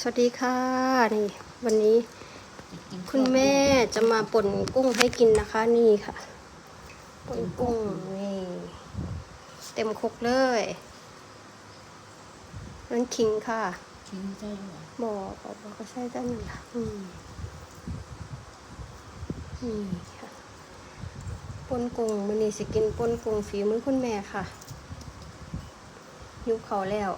สวัสดีค่ะนี่วันนี้คุณแม่จะมาป่นกุ้งให้กินนะคะนี่ค่ะป่นกุ้งนี่เต็มครกเลยนั่นคิงค่ะทิ้งใจเหรอบอกบอกก็ใช่ด้านนี้ค่ะอืมนี่ค่ะป่นกุ้งมันนี่สิกินป่นกุ้งฝีมือคุณแม่ค่ะยุบเขาแล้ว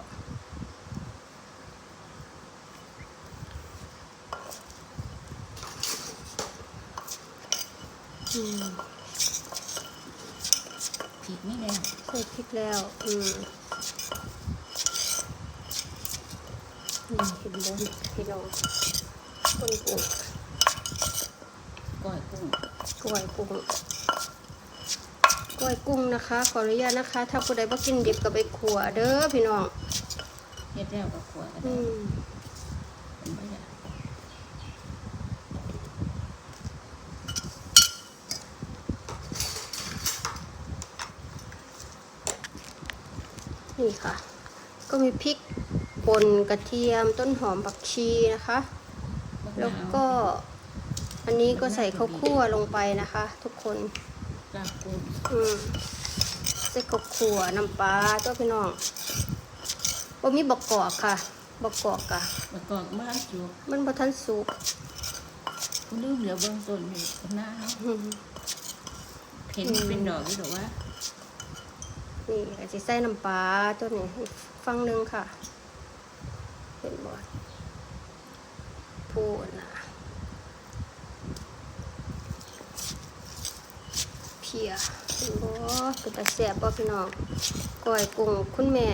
อืมผิดไม่แล้วใส่พริกแล้วอืมนี่เห็นบนพี่น้องคนกุ้งก้อยกุ้งกล้วยกุ้งกล้วยกุ้งนะคะ ขออนุญาตนะคะ ถ้าผู้ใดบ่กินดิบก็ไปขัวเด้อพี่น้องเฮ็ดแล้วก็ขวดก็อืได้ ม เป็นบ่อยาก นี่ค่ะ ก็มีพริกป่นกระเทียมต้นหอมผักชีนะคะ แล้วก็อันนี้ก็ใส่ข้าวคั่วลงไปนะคะ ทุกคนกลาบกุ้งอืมใส่ข้าวคั่วน้ำปลาตัวพี่น้องบ่มีบักกอกค่ะบักกอกค่ะแล้วก็บ้านจุกมันบ่ทันสุกคุณลืมเหลือเบื้องต้นอยู่ข้างหน้าเนาะอืมเห็นมันเป็นดอกอยู่หรอว่า นี่ก็สิใส่น้ำปลาตัวนี้อีกฟังหนึงค่ะ เห็นบ่พูดนะเพียเห็นบ่เป็นตาแซ่บบ่พี่น้องก้อยกุ้งคุณแม่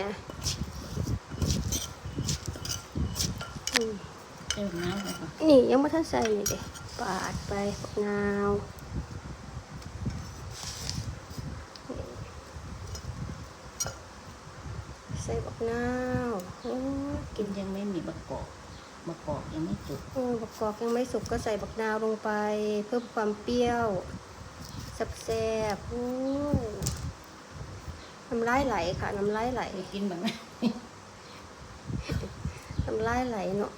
อืมเจ้าน้ำแล้วก็นี่ยังไม่ทันใส่นี่เด้ปาดไปบักนาวใส่ บักนาวโอ้ยกินยังไม่มีบะกอกบะกอกยังไม่จุกเออบักกอกยังไม่สุกก็ใส่บักนาวลงไป เพิ่มความเปรี้ยวแซ่บๆโอ้ยน้ำลายไหลค่ะน้ำลายไหลไปกินแบบนั้นน้ำลายไหลเนาะ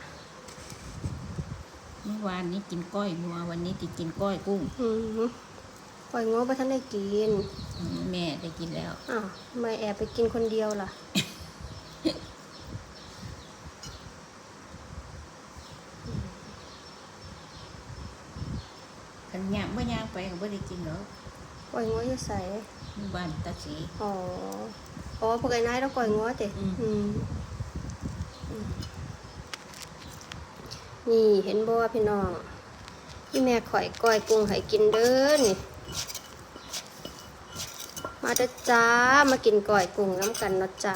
เมื่อวานนี้กินก้อยงัววันนี้จะกินก้อยกุ้งอืมปล่อยง้อไปท่านได้กินอืมแม่ได้กินแล้วอ้าวทำไมแอบไปกินคนเดียวล่ะ ขันย่างไม่ย่างไปก็ไม่ได้กินหรอกปล่อยง้ออยู่ใส่หมู่บ้านตาสีอ๋ออ๋อพวกไอ้นายต้องปล่อยง้อเตะอืมอืมอืมนี่เห็นบ่ว่าพี่น้องที่แม่ข่อยก้อยกุ้งให้กินเด้อนี่มาเด้อจ้ามากินก้อยกุ้งน้ำกันเนาะจ้ะ